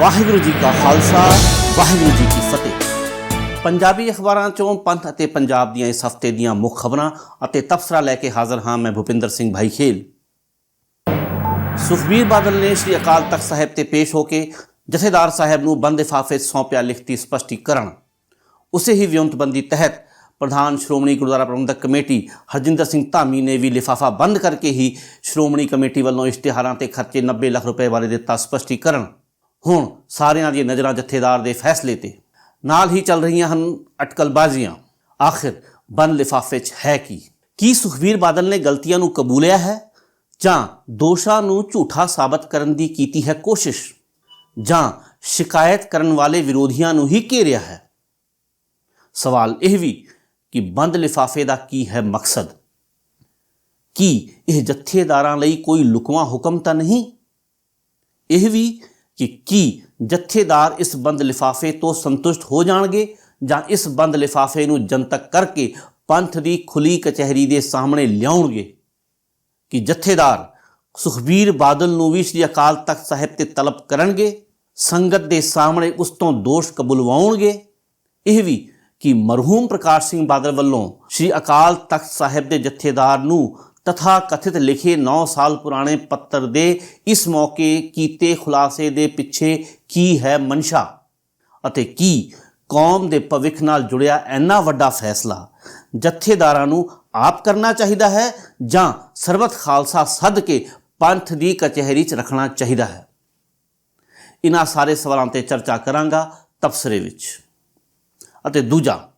ਵਾਹਿਗੁਰੂ ਜੀ ਕਾ ਖਾਲਸਾ, ਵਾਹਿਗੁਰੂ ਜੀ ਕੀ ਫਤਿਹ। ਪੰਜਾਬੀ ਅਖਬਾਰਾਂ ਚੋਂ ਪੰਥ ਅਤੇ ਪੰਜਾਬ ਦੀਆਂ ਇਸ ਹਫ਼ਤੇ ਦੀਆਂ ਮੁੱਖ ਖਬਰਾਂ ਅਤੇ ਤਬਸਰਾ ਲੈ ਕੇ ਹਾਜ਼ਰ ਹਾਂ ਮੈਂ ਭੁਪਿੰਦਰ ਸਿੰਘ ਭਾਈ ਖੇਲ ਸੁਖਬੀਰ ਬਾਦਲ ਨੇ ਸ੍ਰੀ ਅਕਾਲ ਤਖਤ ਸਾਹਿਬ ਤੇ ਪੇਸ਼ ਹੋ ਕੇ ਜਥੇਦਾਰ ਸਾਹਿਬ ਨੂੰ ਬੰਦ ਲਿਫਾਫੇ ਸੌਂਪਿਆ ਲਿਖਤੀ ਸਪਸ਼ਟੀਕਰਨ ਉਸੇ ਹੀ ਵਿਉਂਤਬੰਦੀ ਤਹਿਤ ਪ੍ਰਧਾਨ ਸ਼੍ਰੋਮਣੀ ਗੁਰਦੁਆਰਾ ਪ੍ਰਬੰਧਕ ਕਮੇਟੀ ਹਰਜਿੰਦਰ ਸਿੰਘ ਧਾਮੀ ਨੇ ਵੀ ਲਿਫਾਫਾ ਬੰਦ ਕਰਕੇ ਹੀ ਸ਼੍ਰੋਮਣੀ ਕਮੇਟੀ ਵੱਲੋਂ ਇਸ਼ਤਿਹਾਰਾਂ ਤੇ ਖਰਚੇ 90 ਲੱਖ ਰੁਪਏ ਬਾਰੇ ਦਿੱਤਾ ਸਪਸ਼ਟੀਕਰਨ ਹੁਣ ਸਾਰਿਆਂ ਦੀਆਂ ਨਜ਼ਰਾਂ ਜਥੇਦਾਰ ਦੇ ਫੈਸਲੇ ਤੇ। ਨਾਲ ਹੀ ਚੱਲ ਰਹੀਆਂ ਹਨ ਅਟਕਲਬਾਜ਼ੀਆਂ। ਆਖਿਰ ਬੰਦ ਲਿਫਾਫੇ 'ਚ ਹੈ ਕੀ? ਕੀ ਸੁਖਬੀਰ ਬਾਦਲ ਨੇ ਗਲਤੀਆਂ ਨੂੰ ਕਬੂਲਿਆ ਹੈ? ਜਾਂ ਦੋਸ਼ਾਂ ਨੂੰ ਝੂਠਾ ਸਾਬਤ ਕਰਨ ਦੀ ਕੀਤੀ ਹੈ ਕੋਸ਼ਿਸ਼? ਜਾਂ ਸ਼ਿਕਾਇਤ ਕਰਨ ਵਾਲੇ ਵਿਰੋਧੀਆਂ ਨੂੰ ਹੀ ਘੇਰਿਆ ਹੈ? ਸਵਾਲ ਇਹ ਵੀ ਕਿ ਬੰਦ ਲਿਫਾਫੇ ਦਾ ਕੀ ਹੈ ਮਕਸਦ? ਕੀ ਇਹ ਜਥੇਦਾਰਾਂ ਲਈ ਕੋਈ ਲੁਕਵਾਂ ਹੁਕਮ ਤਾਂ ਨਹੀਂ? ਇਹ ਵੀ ਕਿ ਕੀ ਜਥੇਦਾਰ ਇਸ ਬੰਦ ਲਿਫਾਫੇ ਤੋਂ ਸੰਤੁਸ਼ਟ ਹੋ ਜਾਣਗੇ ਜਾਂ ਇਸ ਬੰਦ ਲਿਫਾਫੇ ਨੂੰ ਜਨਤਕ ਕਰਕੇ ਪੰਥ ਦੀ ਖੁੱਲੀ ਕਚਹਿਰੀ ਦੇ ਸਾਹਮਣੇ ਲਿਆਉਣਗੇ? ਕਿ ਜਥੇਦਾਰ ਸੁਖਬੀਰ ਬਾਦਲ ਨੂੰ ਵੀ ਸ੍ਰੀ ਅਕਾਲ ਤਖਤ ਸਾਹਿਬ ਤੇ ਤਲਬ ਕਰਨਗੇ, ਸੰਗਤ ਦੇ ਸਾਹਮਣੇ ਉਸ ਤੋਂ ਦੋਸ਼ ਕਬੂਲਵਾਉਣਗੇ? ਇਹ ਵੀ ਕਿ ਮਰਹੂਮ ਪ੍ਰਕਾਸ਼ ਸਿੰਘ ਬਾਦਲ ਵੱਲੋਂ ਸ੍ਰੀ ਅਕਾਲ ਤਖਤ ਸਾਹਿਬ ਦੇ ਜਥੇਦਾਰ ਨੂੰ ਤਥਾ ਕਥਿਤ ਲਿਖੇ 9 ਸਾਲ ਪੁਰਾਣੇ ਪੱਤਰ ਦੇ ਇਸ ਮੌਕੇ ਕੀਤੇ ਖੁਲਾਸੇ ਦੇ ਪਿੱਛੇ ਕੀ ਹੈ ਮਨਸ਼ਾ ਅਤੇ ਕੀ ਕੌਮ ਦੇ ਭਵਿੱਖ ਨਾਲ ਜੁੜਿਆ ਇੰਨਾ ਵੱਡਾ ਫੈਸਲਾ? ਜਥੇਦਾਰਾਂ ਨੂੰ ਆਪ ਕਰਨਾ ਚਾਹੀਦਾ ਹੈ ਜਾਂ ਸਰਬਤ ਖਾਲਸਾ ਸੱਦ ਕੇ ਪੰਥ ਦੀ ਕਚਹਿਰੀ 'ਚ ਰੱਖਣਾ ਚਾਹੀਦਾ ਹੈ? ਇਹਨਾਂ ਸਾਰੇ ਸਵਾਲਾਂ ਤੇ ਚਰਚਾ ਕਰਾਂਗਾ ਤਬਸਰੇ ਵਿੱਚ। ਅਤੇ ਦੂਜਾ,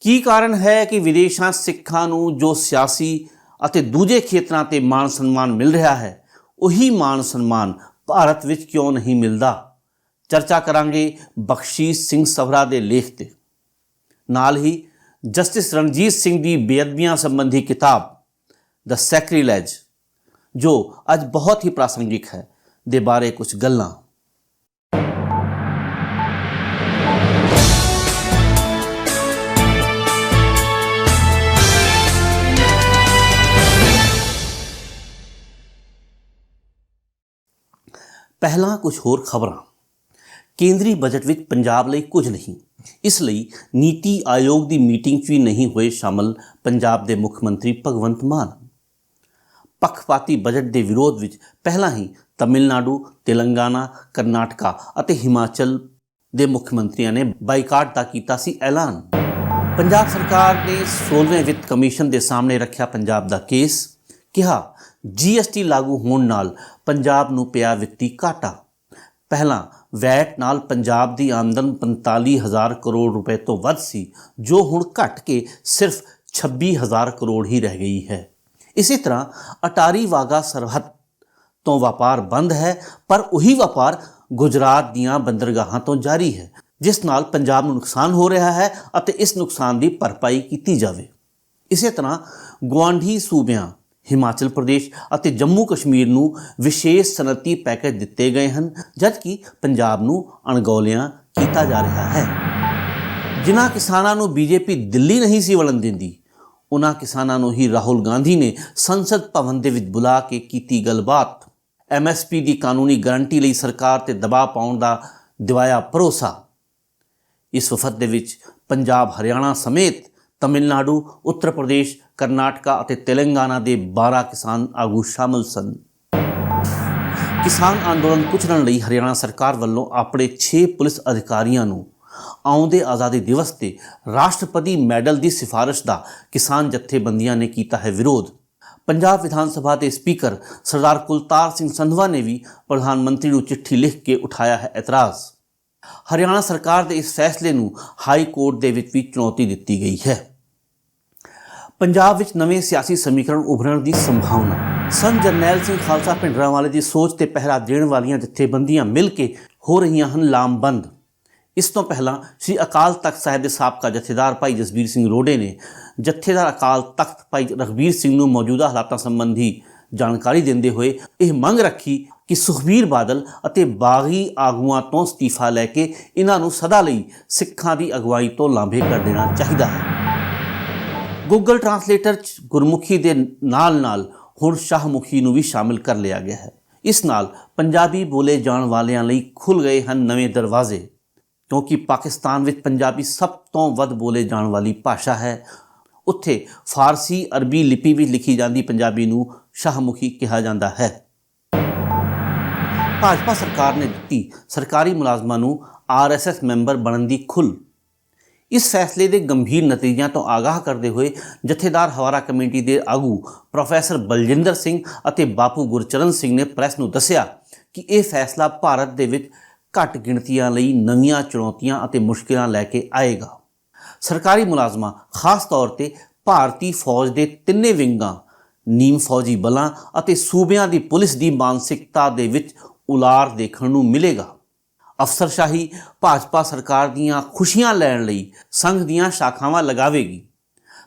ਕੀ ਕਾਰਨ ਹੈ ਕਿ ਵਿਦੇਸ਼ਾਂ ਸਿੱਖਾਂ ਨੂੰ ਜੋ ਸਿਆਸੀ ਅਤੇ ਦੂਜੇ ਖੇਤਰਾਂ ਤੇ ਮਾਣ ਸਨਮਾਨ ਮਿਲ ਰਿਹਾ ਹੈ, ਉਹੀ ਮਾਣ ਸਨਮਾਨ ਭਾਰਤ ਵਿੱਚ ਕਿਉਂ ਨਹੀਂ ਮਿਲਦਾ? ਚਰਚਾ ਕਰਾਂਗੇ ਬਖਸ਼ੀਸ਼ ਸਿੰਘ ਸਵਰਾ ਦੇ ਲੇਖ ਤੇ। ਨਾਲ ਹੀ ਜਸਟਿਸ ਰਣਜੀਤ ਸਿੰਘ ਦੀ ਬੇਅਦਬੀਆਂ ਸੰਬੰਧੀ ਕਿਤਾਬ ਦ ਸੈਕਰੀਲੈਜ ਜੋ ਅੱਜ ਬਹੁਤ ਹੀ ਪ੍ਰਾਸੰਗਿਕ ਹੈ, ਦੇ ਬਾਰੇ ਕੁਝ ਗੱਲਾਂ। ਪਹਿਲਾਂ ਕੁਝ ਹੋਰ ਖਬਰਾਂ। ਕੇਂਦਰੀ ਬਜਟ ਵਿੱਚ ਪੰਜਾਬ ਲਈ ਕੁਝ ਨਹੀਂ। ਇਸ ਲਈ ਨੀਤੀ ਆਯੋਗ ਦੀ ਮੀਟਿੰਗ 'ਚ ਵੀ ਨਹੀਂ ਹੋਏ ਸ਼ਾਮਲ ਪੰਜਾਬ ਦੇ ਮੁੱਖ ਮੰਤਰੀ ਭਗਵੰਤ ਮਾਨ। ਪੱਖਪਾਤੀ ਬਜਟ ਦੇ ਵਿਰੋਧ ਵਿੱਚ ਪਹਿਲਾਂ ਹੀ ਤਮਿਲਨਾਡੂ, ਤੇਲੰਗਾਨਾ, ਕਰਨਾਟਕਾ ਅਤੇ ਹਿਮਾਚਲ ਦੇ ਮੁੱਖ ਮੰਤਰੀਆਂ ਨੇ ਬਾਈਕਾਟ ਦਾ ਕੀਤਾ ਸੀ ਐਲਾਨ। ਪੰਜਾਬ ਸਰਕਾਰ ਨੇ 16ਵੇਂ ਵਿੱਤ ਕਮਿਸ਼ਨ ਦੇ ਸਾਹਮਣੇ ਰੱਖਿਆ ਪੰਜਾਬ ਦਾ ਕੇਸ। ਕਿਹਾ ਜੀਐਸਟੀ ਲਾਗੂ ਹੋਣ ਨਾਲ ਪੰਜਾਬ ਨੂੰ ਪਿਆ ਵਿੱਤੀ ਘਾਟਾ। ਪਹਿਲਾਂ ਵੈਟ ਨਾਲ ਪੰਜਾਬ ਦੀ ਆਮਦਨ 45000 ਕਰੋੜ ਰੁਪਏ ਤੋਂ ਵੱਧ ਸੀ, ਜੋ ਹੁਣ ਘਟ ਕੇ ਸਿਰਫ 26000 ਕਰੋੜ ਹੀ ਰਹਿ ਗਈ ਹੈ। ਇਸੇ ਤਰ੍ਹਾਂ ਅਟਾਰੀ ਵਾਗਾ ਸਰਹੱਦ ਤੋਂ ਵਪਾਰ ਬੰਦ ਹੈ, ਪਰ ਉਹੀ ਵਪਾਰ ਗੁਜਰਾਤ ਦੀਆਂ ਬੰਦਰਗਾਹਾਂ ਤੋਂ ਜਾਰੀ ਹੈ, ਜਿਸ ਨਾਲ ਪੰਜਾਬ ਨੂੰ ਨੁਕਸਾਨ ਹੋ ਰਿਹਾ ਹੈ ਅਤੇ ਇਸ ਨੁਕਸਾਨ ਦੀ ਭਰਪਾਈ ਕੀਤੀ ਜਾਵੇ। ਇਸੇ ਤਰ੍ਹਾਂ ਗੁਆਂਢੀ ਸੂਬਿਆਂ ਹਿਮਾਚਲ ਪ੍ਰਦੇਸ਼ ਅਤੇ ਜੰਮੂ ਕਸ਼ਮੀਰ ਨੂੰ ਵਿਸ਼ੇਸ਼ ਸਨਅਤੀ ਪੈਕੇਜ ਦਿੱਤੇ ਗਏ ਹਨ, ਜਦਕਿ ਪੰਜਾਬ ਨੂੰ ਅਣਗੌਲਿਆਂ ਕੀਤਾ ਜਾ ਰਿਹਾ ਹੈ। ਜਿਨ੍ਹਾਂ ਕਿਸਾਨਾਂ ਨੂੰ ਬੀਜੇਪੀ ਦਿੱਲੀ ਨਹੀਂ ਸੀ ਵੜਨ ਦਿੰਦੀ ਉਹਨਾਂ ਕਿਸਾਨਾਂ ਨੂੰ ਹੀ ਰਾਹੁਲ ਗਾਂਧੀ ਨੇ ਸੰਸਦ ਭਵਨ ਦੇ ਵਿੱਚ ਬੁਲਾ ਕੇ ਕੀਤੀ ਗੱਲਬਾਤ। ਐਮਐਸਪੀ ਦੀ ਕਾਨੂੰਨੀ ਗਾਰੰਟੀ ਲਈ ਸਰਕਾਰ ਤੇ ਦਬਾਅ ਪਾਉਣ ਦਾ ਦਿਵਾਇਆ ਭਰੋਸਾ। ਇਸ ਵਫਦ ਦੇ ਵਿੱਚ ਪੰਜਾਬ ਹਰਿਆਣਾ ਸਮੇਤ ਤਮਿਲਨਾਡੂ, ਉੱਤਰ ਪ੍ਰਦੇਸ਼, ਕਰਨਾਟਕਾ ਅਤੇ ਤੇਲੰਗਾਨਾ ਦੇ 12 ਕਿਸਾਨ ਆਗੂ ਸ਼ਾਮਲ ਸਨ। ਕਿਸਾਨ ਅੰਦੋਲਨ ਕੁਚਲਣ ਲਈ ਹਰਿਆਣਾ ਸਰਕਾਰ ਵੱਲੋਂ ਆਪਣੇ 6 ਪੁਲਿਸ ਅਧਿਕਾਰੀਆਂ ਨੂੰ ਆਉਂਦੇ ਆਜ਼ਾਦੀ ਦਿਵਸ ਤੇ ਰਾਸ਼ਟਰਪਤੀ ਮੈਡਲ ਦੀ ਸਿਫਾਰਿਸ਼ ਦਾ ਕਿਸਾਨ ਜਥੇਬੰਦੀਆਂ ਨੇ ਕੀਤਾ ਹੈ ਵਿਰੋਧ। ਪੰਜਾਬ ਵਿਧਾਨ ਸਭਾ ਦੇ ਸਪੀਕਰ ਸਰਦਾਰ ਕੁਲਤਾਰ ਸਿੰਘ ਸੰਧਵਾ ਨੇ ਵੀ ਪ੍ਰਧਾਨ ਮੰਤਰੀ ਨੂੰ ਚਿੱਠੀ ਲਿਖ ਕੇ ਉਠਾਇਆ ਹੈ ਇਤਰਾਜ਼। ਹਰਿਆਣਾ ਸਰਕਾਰ ਦੇ ਇਸ ਫੈਸਲੇ ਨੂੰ ਹਾਈ ਕੋਰਟ ਦੇ ਵਿੱਚ ਵੀ ਚੁਣੌਤੀ ਦਿੱਤੀ ਗਈ ਹੈ। ਪੰਜਾਬ ਵਿੱਚ ਨਵੇਂ ਸਿਆਸੀ ਸਮੀਕਰਨ ਉਭਰਨ ਦੀ ਸੰਭਾਵਨਾ। ਸੰਤ ਜਰਨੈਲ ਸਿੰਘ ਖਾਲਸਾ ਭਿੰਡਰਾਂਵਾਲੇ ਦੀ ਸੋਚ ਤੇ ਪਹਿਰਾ ਦੇਣ ਵਾਲੀਆਂ ਜਥੇਬੰਦੀਆਂ ਮਿਲ ਕੇ ਹੋ ਰਹੀਆਂ ਹਨ ਲਾਮਬੰਦ। ਇਸ ਤੋਂ ਪਹਿਲਾਂ ਸ੍ਰੀ ਅਕਾਲ ਤਖਤ ਸਾਹਿਬ ਦੇ ਸਾਬਕਾ ਜਥੇਦਾਰ ਭਾਈ ਜਸਬੀਰ ਸਿੰਘ ਰੋਡੇ ਨੇ ਜਥੇਦਾਰ ਅਕਾਲ ਤਖਤ ਭਾਈ ਰਘਬੀਰ ਸਿੰਘ ਨੂੰ ਮੌਜੂਦਾ ਹਾਲਾਤਾਂ ਸੰਬੰਧੀ ਜਾਣਕਾਰੀ ਦਿੰਦੇ ਹੋਏ ਇਹ ਮੰਗ ਰੱਖੀ ਕਿ ਸੁਖਬੀਰ ਬਾਦਲ ਅਤੇ ਬਾਗੀ ਆਗੂਆਂ ਤੋਂ ਅਸਤੀਫਾ ਲੈ ਕੇ ਇਹਨਾਂ ਨੂੰ ਸਦਾ ਲਈ ਸਿੱਖਾਂ ਦੀ ਅਗਵਾਈ ਤੋਂ ਲਾਂਭੇ ਕਰ ਦੇਣਾ ਚਾਹੀਦਾ ਹੈ। ਗੂਗਲ ਟਰਾਂਸਲੇਟਰ 'ਚ ਗੁਰਮੁਖੀ ਦੇ ਨਾਲ-ਨਾਲ ਹੁਣ ਸ਼ਾਹਮੁਖੀ ਨੂੰ ਵੀ ਸ਼ਾਮਿਲ ਕਰ ਲਿਆ ਗਿਆ ਹੈ। ਇਸ ਨਾਲ ਪੰਜਾਬੀ ਬੋਲੇ ਜਾਣ ਵਾਲਿਆਂ ਲਈ ਖੁੱਲ ਗਏ ਹਨ ਨਵੇਂ ਦਰਵਾਜ਼ੇ, ਕਿਉਂਕਿ ਪਾਕਿਸਤਾਨ ਵਿੱਚ ਪੰਜਾਬੀ ਸਭ ਤੋਂ ਵੱਧ ਬੋਲੇ ਜਾਣ ਵਾਲੀ ਭਾਸ਼ਾ ਹੈ। ਉੱਥੇ ਫਾਰਸੀ, ਅਰਬੀ ਲਿਪੀ ਵਿੱਚ ਲਿਖੀ ਜਾਂਦੀ ਪੰਜਾਬੀ ਨੂੰ ਸ਼ਾਹਮੁਖੀ ਕਿਹਾ ਜਾਂਦਾ ਹੈ। ਭਾਜਪਾ ਸਰਕਾਰ ਨੇ ਦਿੱਤੀ ਸਰਕਾਰੀ ਮੁਲਾਜ਼ਮਾਂ ਨੂੰ ਆਰਐਸਐਸ ਮੈਂਬਰ ਬਣਨ ਦੀ ਖੁੱਲ੍ਹ ਇਸ ਫੈਸਲੇ ਦੇ ਗੰਭੀਰ ਨਤੀਜਿਆਂ ਤੋਂ ਆਗਾਹ ਕਰਦੇ ਹੋਏ ਜਥੇਦਾਰ ਹਵਾਰਾ ਕਮੇਟੀ ਦੇ ਆਗੂ ਪ੍ਰੋਫੈਸਰ ਬਲਜਿੰਦਰ ਸਿੰਘ ਅਤੇ ਬਾਪੂ ਗੁਰਚਰਨ ਸਿੰਘ ਨੇ ਪ੍ਰੈਸ ਨੂੰ ਦੱਸਿਆ ਕਿ ਇਹ ਫੈਸਲਾ ਭਾਰਤ ਦੇ ਵਿੱਚ ਘੱਟ ਗਿਣਤੀਆਂ ਲਈ ਨਵੀਆਂ ਚੁਣੌਤੀਆਂ ਅਤੇ ਮੁਸ਼ਕਿਲਾਂ ਲੈ ਕੇ ਆਏਗਾ। ਸਰਕਾਰੀ ਮੁਲਾਜ਼ਮਾਂ, ਖਾਸ ਤੌਰ ਤੇ ਭਾਰਤੀ ਫੌਜ ਦੇ ਤਿੰਨੇ ਵਿੰਗਾਂ, ਨੀਮ ਫੌਜੀ ਬਲਾਂ ਅਤੇ ਸੂਬਿਆਂ ਦੀ ਪੁਲਿਸ ਦੀ ਮਾਨਸਿਕਤਾ ਦੇ ਵਿੱਚ ਉਲਾਰ ਦੇਖਣ ਨੂੰ ਮਿਲੇਗਾ। ਅਫਸਰਸ਼ਾਹੀ ਭਾਜਪਾ ਸਰਕਾਰ ਦੀਆਂ ਖੁਸ਼ੀਆਂ ਲੈਣ ਲਈ ਸੰਘ ਦੀਆਂ ਸ਼ਾਖਾਵਾਂ ਲਗਾਵੇਗੀ।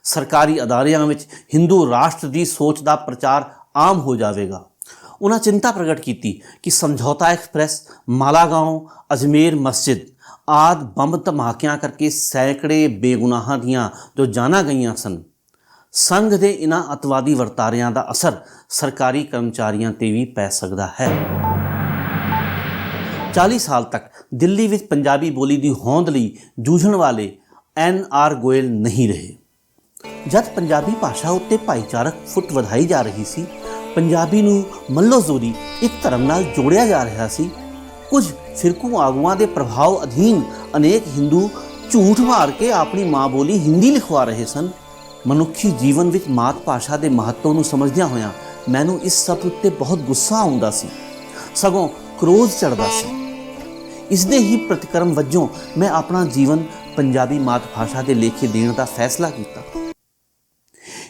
ਸਰਕਾਰੀ ਅਦਾਰਿਆਂ ਵਿੱਚ ਹਿੰਦੂ ਰਾਸ਼ਟਰ ਦੀ ਸੋਚ ਦਾ ਪ੍ਰਚਾਰ ਆਮ ਹੋ ਜਾਵੇਗਾ। ਉਹਨਾਂ ਚਿੰਤਾ ਪ੍ਰਗਟ ਕੀਤੀ ਕਿ ਸਮਝੌਤਾ ਐਕਸਪ੍ਰੈਸ ਮਾਲਾਗਾਉਂ ਅਜਮੇਰ ਮਸਜਿਦ ਆਦ ਬੰਬ ਧਮਾਕਿਆਂ ਕਰਕੇ ਸੈਂਕੜੇ ਬੇਗੁਨਾਹਾਂ ਦੀਆਂ ਜੋ ਜਾਨਾਂ ਗਈਆਂ ਸਨ। ਸੰਘ ਦੇ ਇਨ੍ਹਾਂ ਅਤਵਾਦੀ ਵਰਤਾਰਿਆਂ ਦਾ ਅਸਰ ਸਰਕਾਰੀ ਕਰਮਚਾਰੀਆਂ ਤੇ ਵੀ ਪੈ ਸਕਦਾ ਹੈ। 40 ਸਾਲ ਤੱਕ ਦਿੱਲੀ ਵਿੱਚ ਪੰਜਾਬੀ ਬੋਲੀ ਦੀ ਹੋਂਦ ਲਈ ਜੂਝਣ ਵਾਲੇ ਐਨ ਆਰ ਗੋਇਲ ਨਹੀਂ ਰਹੇ। ਜਦ ਪੰਜਾਬੀ ਭਾਸ਼ਾ ਉੱਤੇ ਭਾਈਚਾਰਕ ਫੁੱਟ ਵਧਾਈ ਜਾ ਰਹੀ ਸੀ, ਪੰਜਾਬੀ ਨੂੰ ਮੱਲੋ ਜ਼ੋਰੀ ਇੱਕ ਧਰਮ ਨਾਲ ਜੋੜਿਆ ਜਾ ਰਿਹਾ ਸੀ, ਕੁਝ ਫਿਰਕੂ ਆਗੂਆਂ ਦੇ ਪ੍ਰਭਾਵ ਅਧੀਨ ਅਨੇਕ ਹਿੰਦੂ ਝੂਠ ਮਾਰ ਕੇ ਆਪਣੀ ਮਾਂ ਬੋਲੀ ਹਿੰਦੀ ਲਿਖਵਾ ਰਹੇ ਸਨ। ਮਨੁੱਖੀ ਜੀਵਨ ਵਿੱਚ ਮਾਤ ਭਾਸ਼ਾ ਦੇ ਮਹੱਤਵ ਨੂੰ ਸਮਝਦਿਆਂ ਹੋਇਆਂ ਮੈਨੂੰ ਇਸ ਸਭ ਉੱਤੇ ਬਹੁਤ ਗੁੱਸਾ ਆਉਂਦਾ ਸੀ। ਸਗੋਂ ਕ੍ਰੋਧ ਚੜਦਾ ਸੀ। ਇਸ ਦੇ ਹੀ ਪ੍ਰਤੀਕਰਮ ਵਜੋਂ ਮੈਂ ਆਪਣਾ ਜੀਵਨ ਪੰਜਾਬੀ ਮਾਤ ਭਾਸ਼ਾ ਦੇ ਲੇਖੇ ਦੇਣ ਦਾ ਫੈਸਲਾ ਕੀਤਾ।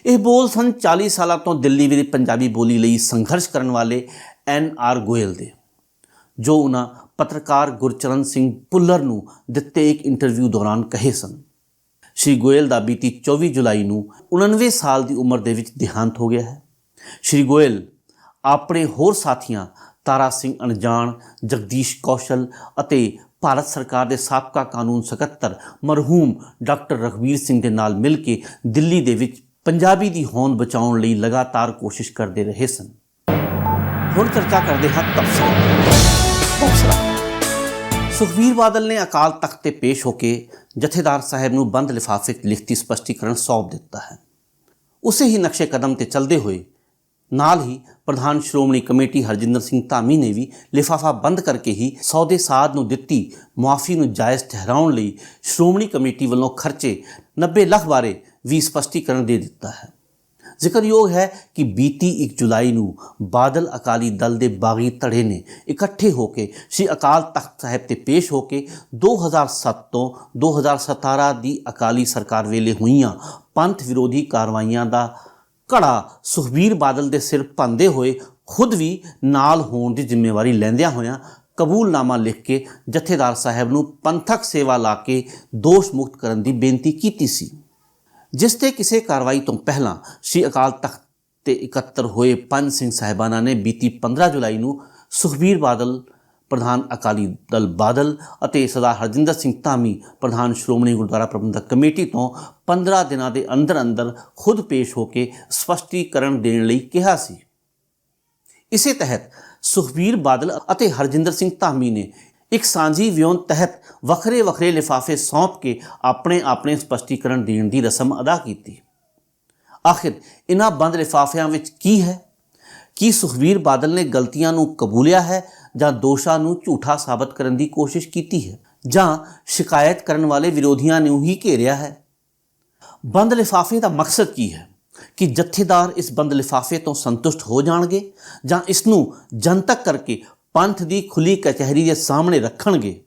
ਇਹ ਬੋਲ ਸਨ 40 ਸਾਲਾਂ ਤੋਂ ਦਿੱਲੀ ਵਿੱਚ ਪੰਜਾਬੀ ਬੋਲੀ ਲਈ ਸੰਘਰਸ਼ ਕਰਨ ਵਾਲੇ ਐਨ ਆਰ ਗੋਇਲ ਦੇ, ਜੋ ਉਹਨਾਂ ਪੱਤਰਕਾਰ ਗੁਰਚਰਨ ਸਿੰਘ ਪੁੱਲਰ ਨੂੰ ਦਿੱਤੇ ਇੱਕ ਇੰਟਰਵਿਊ ਦੌਰਾਨ ਕਹੇ ਸਨ। ਸ਼੍ਰੀ ਗੋਇਲ ਦਾ ਬੀਤੀ 24 ਜੁਲਾਈ ਨੂੰ 99 ਸਾਲ ਦੀ ਉਮਰ ਦੇ ਵਿੱਚ ਦੇਹਾਂਤ ਹੋ ਗਿਆ ਹੈ। ਸ਼੍ਰੀ ਗੋਇਲ, ਆਪਣੇ ਹੋਰ ਸਾਥੀਆਂ ਤਾਰਾ ਸਿੰਘ ਅਣਜਾਣ, ਜਗਦੀਸ਼ ਕੌਸ਼ਲ ਅਤੇ ਭਾਰਤ ਸਰਕਾਰ ਦੇ ਸਾਬਕਾ ਕਾਨੂੰਨ ਸਕੱਤਰ ਮਰਹੂਮ ਡਾਕਟਰ ਰਘਵੀਰ ਸਿੰਘ ਦੇ ਨਾਲ ਮਿਲ ਕੇ ਦਿੱਲੀ ਦੇ ਵਿੱਚ ਪੰਜਾਬੀ ਦੀ ਹੋਂਦ ਬਚਾਉਣ ਲਈ ਲਗਾਤਾਰ ਕੋਸ਼ਿਸ਼ ਕਰਦੇ ਰਹੇ ਸਨ। ਹੁਣ ਚਰਚਾ ਕਰਦੇ ਹਾਂ ਤਫਸਰ ਤਫਸਰ ਸੁਖਬੀਰ ਬਾਦਲ ਨੇ ਅਕਾਲ ਤਖਤ ਤੇ ਪੇਸ਼ ਹੋ ਕੇ ਜਥੇਦਾਰ ਸਾਹਿਬ ਨੂੰ ਬੰਦ ਲਿਫਾਫੇ 'ਚ ਲਿਖਤੀ ਸਪਸ਼ਟੀਕਰਨ ਸੌਂਪ ਦਿੱਤਾ ਹੈ। ਉਸੇ ਹੀ ਨਕਸ਼ੇ ਕਦਮ ਤੇ ਚੱਲਦੇ ਹੋਏ ਨਾਲ ਹੀ ਪ੍ਰਧਾਨ ਸ਼੍ਰੋਮਣੀ ਕਮੇਟੀ ਹਰਜਿੰਦਰ ਸਿੰਘ ਧਾਮੀ ਨੇ ਵੀ ਲਿਫਾਫਾ ਬੰਦ ਕਰਕੇ ਹੀ ਸੌਦੇ ਸਾਧ ਨੂੰ ਦਿੱਤੀ, ਮੁਆਫੀ ਨੂੰ ਜਾਇਜ਼ ਠਹਿਰਾਉਣ ਲਈ ਸ਼੍ਰੋਮਣੀ ਕਮੇਟੀ ਵੱਲੋਂ ਖਰਚੇ 90 ਲੱਖ ਬਾਰੇ ਵੀ ਸਪਸ਼ਟੀਕਰਨ ਦੇ ਦਿੱਤਾ ਹੈ। ਜ਼ਿਕਰਯੋਗ ਹੈ ਕਿ ਬੀਤੀ 1 ਜੁਲਾਈ ਨੂੰ ਬਾਦਲ ਅਕਾਲੀ ਦਲ ਦੇ ਬਾਗੀ ਧੜੇ ਨੇ ਇਕੱਠੇ ਹੋ ਕੇ ਸ੍ਰੀ ਅਕਾਲ ਤਖਤ ਸਾਹਿਬ ਤੇ ਪੇਸ਼ ਹੋ ਕੇ 2007 ਤੋਂ 2017 ਦੀ ਅਕਾਲੀ ਸਰਕਾਰ ਵੇਲੇ ਹੋਈਆਂ ਪੰਥ ਵਿਰੋਧੀ ਕਾਰਵਾਈਆਂ ਦਾ ਘੜਾ ਸੁਖਬੀਰ ਬਾਦਲ ਦੇ ਸਿਰ ਪਾਉਂਦੇ ਹੋਏ ਖੁਦ ਵੀ ਨਾਲ ਹੋਣ ਦੀ ਜ਼ਿੰਮੇਵਾਰੀ ਲੈਂਦਿਆਂ ਹੋਇਆਂ ਕਬੂਲਨਾਮਾ ਲਿਖ ਕੇ ਜਥੇਦਾਰ ਸਾਹਿਬ ਨੂੰ ਪੰਥਕ ਸੇਵਾ ਲਾ ਕੇ ਦੋਸ਼ ਮੁਕਤ ਕਰਨ ਦੀ ਬੇਨਤੀ ਕੀਤੀ ਸੀ। ਜਿਸ ਤੇ ਕਿਸੇ ਕਾਰਵਾਈ ਤੋਂ ਪਹਿਲਾਂ ਸ੍ਰੀ ਅਕਾਲ ਤਖਤ ਤੇ ਇਕੱਤਰ ਹੋਏ ਪੰਜ ਸਿੰਘ ਸਾਹਿਬਾਨਾਂ ਨੇ ਬੀਤੀ 15 ਜੁਲਾਈ ਨੂੰ ਸੁਖਬੀਰ ਬਾਦਲ ਪ੍ਰਧਾਨ ਅਕਾਲੀ ਦਲ ਬਾਦਲ ਅਤੇ ਸਰਦਾਰ ਹਰਜਿੰਦਰ ਸਿੰਘ ਧਾਮੀ, ਪ੍ਰਧਾਨ ਸ਼੍ਰੋਮਣੀ ਗੁਰਦੁਆਰਾ ਪ੍ਰਬੰਧਕ ਕਮੇਟੀ ਤੋਂ 15 ਦਿਨਾਂ ਦੇ ਅੰਦਰ ਅੰਦਰ ਖੁਦ ਪੇਸ਼ ਹੋ ਕੇ ਸਪਸ਼ਟੀਕਰਨ ਦੇਣ ਲਈ ਕਿਹਾ ਸੀ। ਇਸੇ ਤਹਿਤ ਸੁਖਬੀਰ ਬਾਦਲ ਅਤੇ ਹਰਜਿੰਦਰ ਸਿੰਘ ਧਾਮੀ ਨੇ ਇੱਕ ਸਾਂਝੀ ਵਿਉਂਤ ਤਹਿਤ ਵੱਖਰੇ ਵੱਖਰੇ ਲਿਫਾਫੇ ਸੌਂਪ ਕੇ ਆਪਣੇ ਆਪਣੇ ਸਪਸ਼ਟੀਕਰਨ ਦੇਣ ਦੀ ਰਸਮ ਅਦਾ ਕੀਤੀ। ਆਖਿਰ ਇਹਨਾਂ ਬੰਦ ਲਿਫਾਫਿਆਂ ਵਿੱਚ ਕੀ ਹੈ? ਕੀ ਸੁਖਬੀਰ ਬਾਦਲ ਨੇ ਗਲਤੀਆਂ ਨੂੰ ਕਬੂਲਿਆ ਹੈ? ਜਾਂ ਦੋਸ਼ਾਂ ਨੂੰ ਝੂਠਾ ਸਾਬਤ ਕਰਨ ਦੀ ਕੋਸ਼ਿਸ਼ ਕੀਤੀ ਹੈ, ਜਾਂ ਸ਼ਿਕਾਇਤ ਕਰਨ ਵਾਲੇ ਵਿਰੋਧੀਆਂ ਨੂੰ ਹੀ ਘੇਰਿਆ ਹੈ। ਬੰਦ ਲਿਫਾਫੇ ਦਾ ਮਕਸਦ ਕੀ ਹੈ? ਕਿ ਜਥੇਦਾਰ ਇਸ ਬੰਦ ਲਿਫਾਫੇ ਤੋਂ ਸੰਤੁਸ਼ਟ ਹੋ ਜਾਣਗੇ, ਜਾਂ ਇਸ ਨੂੰ ਜਨਤਕ ਕਰਕੇ ਪੰਥ ਦੀ ਖੁੱਲੀ ਕਚਹਿਰੀ ਦੇ ਸਾਹਮਣੇ ਰੱਖਣਗੇ?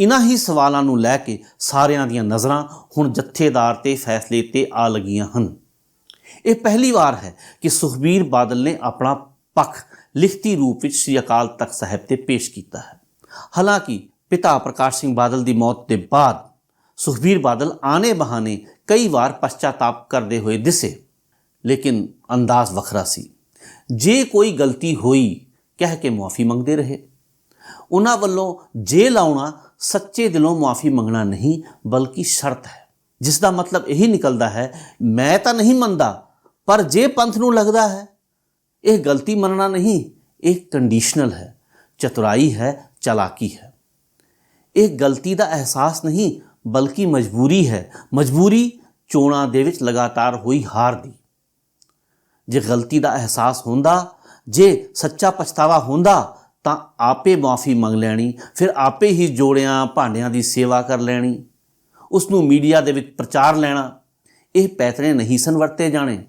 ਇਨ੍ਹਾਂ ਹੀ ਸਵਾਲਾਂ ਨੂੰ ਲੈ ਕੇ ਸਾਰਿਆਂ ਦੀਆਂ ਨਜ਼ਰਾਂ ਹੁਣ ਜਥੇਦਾਰ ਤੇ ਫੈਸਲੇ ਤੇ ਆ ਲੱਗੀਆਂ ਹਨ। ਇਹ ਪਹਿਲੀ ਵਾਰ ਹੈ ਕਿ ਸੁਖਬੀਰ ਬਾਦਲ ਨੇ ਆਪਣਾ ਪੱਖ ਲਿਖਤੀ ਰੂਪ ਵਿੱਚ ਸ੍ਰੀ ਅਕਾਲ ਤਖਤ ਸਾਹਿਬ ਤੇ ਪੇਸ਼ ਕੀਤਾ ਹੈ। ਹਾਲਾਂਕਿ ਪਿਤਾ ਪ੍ਰਕਾਸ਼ ਸਿੰਘ ਬਾਦਲ ਦੀ ਮੌਤ ਦੇ ਬਾਅਦ ਸੁਖਬੀਰ ਬਾਦਲ ਆਨੇ ਬਹਾਨੇ ਕਈ ਵਾਰ ਪਛਤਾਤਾਪ ਕਰਦੇ ਹੋਏ ਦਿਸੇ, ਲੇਕਿਨ ਅੰਦਾਜ਼ ਵੱਖਰਾ ਸੀ। ਜੇ ਕੋਈ ਗਲਤੀ ਹੋਈ, ਕਹਿ ਕੇ ਮੁਆਫੀ ਮੰਗਦੇ ਰਹੇ। ਉਹਨਾਂ ਵੱਲੋਂ ਜੇਲ੍ਹ ਆਉਣਾ ਸੱਚੇ ਦਿਲੋਂ ਮੁਆਫੀ ਮੰਗਣਾ ਨਹੀਂ, ਬਲਕਿ ਸ਼ਰਤ ਹੈ। ਜਿਸ ਦਾ ਮਤਲਬ ਇਹੀ ਨਿਕਲਦਾ ਹੈ, ਮੈਂ ਤਾਂ ਨਹੀਂ ਮੰਨਦਾ, ਪਰ ਜੇ ਪੰਥ ਨੂੰ ਲੱਗਦਾ ਹੈ ਇਹ ਗਲਤੀ ਮੰਨਣਾ ਨਹੀਂ, ਇਹ ਕੰਡੀਸ਼ਨਲ ਹੈ, ਚਤੁਰਾਈ ਹੈ, ਚਾਲਾਕੀ ਹੈ। ਇਹ ਗਲਤੀ ਦਾ ਅਹਿਸਾਸ ਨਹੀਂ, ਬਲਕਿ ਮਜਬੂਰੀ ਹੈ। ਮਜਬੂਰੀ ਚੋਣਾਂ ਦੇ ਵਿੱਚ ਲਗਾਤਾਰ ਹੋਈ ਹਾਰ ਦੀ। ਜੇ ਗਲਤੀ ਦਾ ਅਹਿਸਾਸ ਹੁੰਦਾ, ਜੇ ਸੱਚਾ ਪਛਤਾਵਾ ਹੁੰਦਾ, ਤਾਂ ਆਪੇ ਮਾਫੀ ਮੰਗ ਲੈਣੀ, ਫਿਰ ਆਪੇ ਹੀ ਜੋੜਿਆਂ, ਭਾਂਡਿਆਂ ਦੀ ਸੇਵਾ ਕਰ ਲੈਣੀ। ਉਸ ਨੂੰ ਮੀਡੀਆ ਦੇ ਵਿੱਚ ਪ੍ਰਚਾਰ ਲੈਣਾ। ਇਹ ਪੈਤਰੇ ਨਹੀਂ ਸਨ ਵਰਤੇ ਜਾਣੇ।